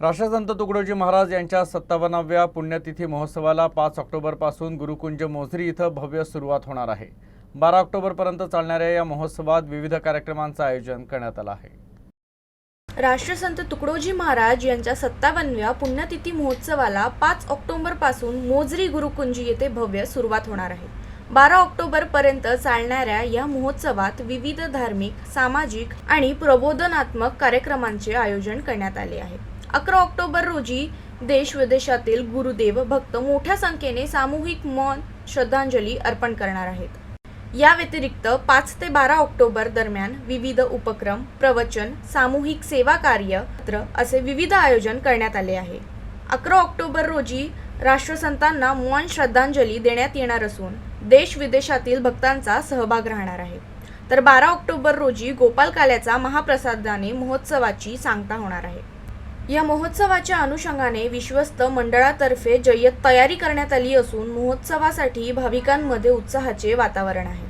राष्ट्रसंत तुकडोजी महाराज यांच्या सत्तावन्नाव्या पुण्यतिथी महोत्सवाला पाच ऑक्टोबरपासून गुरुकुंज मोझरी इथं भव्य सुरुवात होणार आहे. बारा ऑक्टोबरपर्यंत चालणाऱ्या या महोत्सवात विविध कार्यक्रमांचं आयोजन करण्यात आलं आहे. राष्ट्रसंत तुकडोजी महाराज यांच्या सत्तावन्नव्या पुण्यतिथी महोत्सवाला पाच ऑक्टोबरपासून मोझरी मोजरी गुरुकुंजी येथे भव्य सुरुवात होणार आहे. बारा ऑक्टोबरपर्यंत चालणाऱ्या या महोत्सवात विविध धार्मिक सामाजिक आणि प्रबोधनात्मक कार्यक्रमांचे आयोजन करण्यात आले आहे. अकरा ऑक्टोबर रोजी देश विदेशातील गुरुदेव भक्त मोठ्या संख्येने सामूहिक मौन श्रद्धांजली अर्पण करणार आहेत. या व्यतिरिक्त पाच ते बारा ऑक्टोबर दरम्यान विविध उपक्रम प्रवचन सामूहिक सेवा कार्य पत्र असे विविध आयोजन करण्यात आले आहे. अकरा ऑक्टोबर रोजी राष्ट्रसंतांना मौन श्रद्धांजली देण्यात येणार असून देश विदेशातील भक्तांचा सहभाग राहणार आहे. तर बारा ऑक्टोबर रोजी गोपाल काल्याचा महाप्रसादाने महोत्सवाची सांगता होणार आहे. या महोत्सवाच्या अनुषंगाने विश्वस्त मंडळातर्फे जय्यत तयारी करण्यात आली असून महोत्सवासाठी भाविकांमध्ये उत्साहाचे वातावरण आहे.